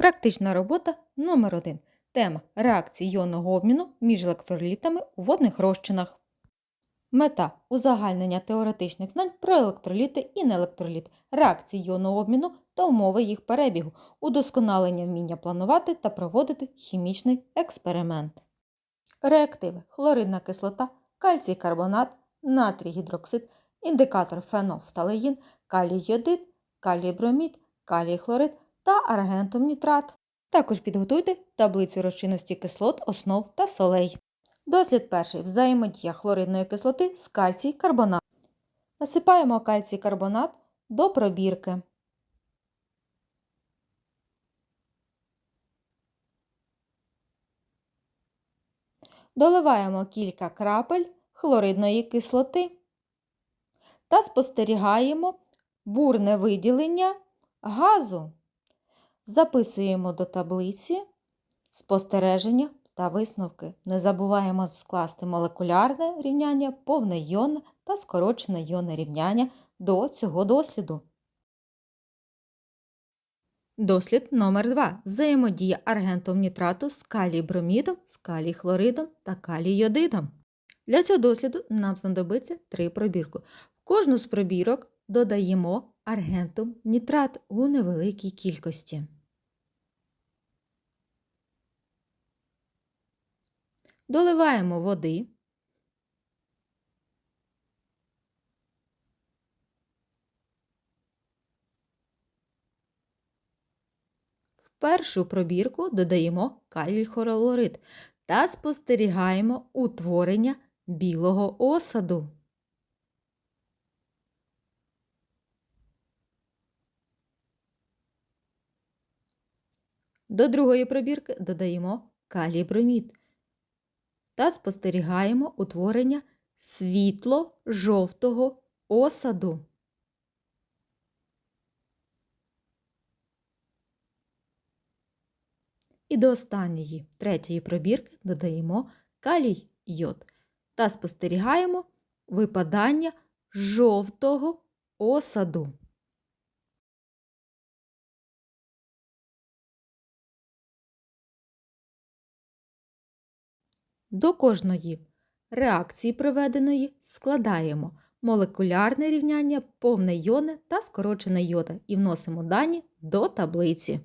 Практична робота номер 1 Тема реакції іонного обміну між електролітами у водних розчинах. Мета узагальнення теоретичних знань про електроліти і неелектроліти, реакції іонного обміну та умови їх перебігу, удосконалення вміння планувати та проводити хімічний експеримент. Реактиви хлоридна кислота, кальцій карбонат, натрій гідроксид, індикатор фенолфталеїн, калій йодид, калій бромід, калій хлорид та аргентум нітрат. Також підготуйте таблицю розчинності кислот, основ та солей. Дослід перший. Взаємодія хлоридної кислоти з кальцій карбонат. Насипаємо кальцій карбонат до пробірки. Доливаємо кілька крапель хлоридної кислоти та спостерігаємо бурне виділення газу. Записуємо до таблиці спостереження та висновки. Не забуваємо скласти молекулярне рівняння, повне йонне та скорочене йонне рівняння до цього досліду. Дослід номер 2 Взаємодія аргентом нітрату з калій-бромідом, з калій-хлоридом та калій-йодидом. Для цього досліду нам знадобиться три пробірки. В кожну з пробірок додаємо аргентум нітрат у невеликій кількості. Доливаємо води. В першу пробірку додаємо калій-хлорид та спостерігаємо утворення білого осаду. До другої пробірки додаємо калій-бромід та спостерігаємо утворення світло-жовтого осаду. І до останньої третьої пробірки додаємо калій йод та спостерігаємо випадання жовтого осаду. До кожної реакції проведеної складаємо молекулярне рівняння, повне йони та скорочене йода і вносимо дані до таблиці.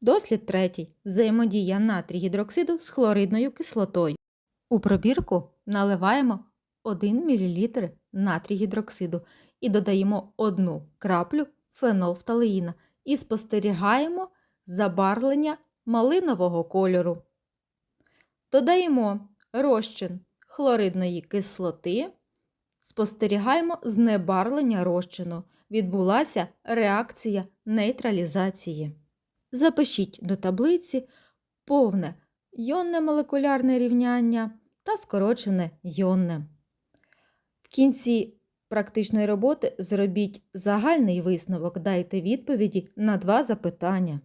Дослід третій. Взаємодія натрій гідроксиду з хлоридною кислотою. У пробірку наливаємо 1 мл натрій гідроксиду і додаємо 1 краплю фенолфталеїна і спостерігаємо забарвлення малинового кольору. Додаємо розчин хлоридної кислоти, спостерігаємо знебарвлення розчину. Відбулася реакція нейтралізації. Запишіть до таблиці повне йонне молекулярне рівняння та скорочене йонне. В кінці практичної роботи зробіть загальний висновок, дайте відповіді на два запитання.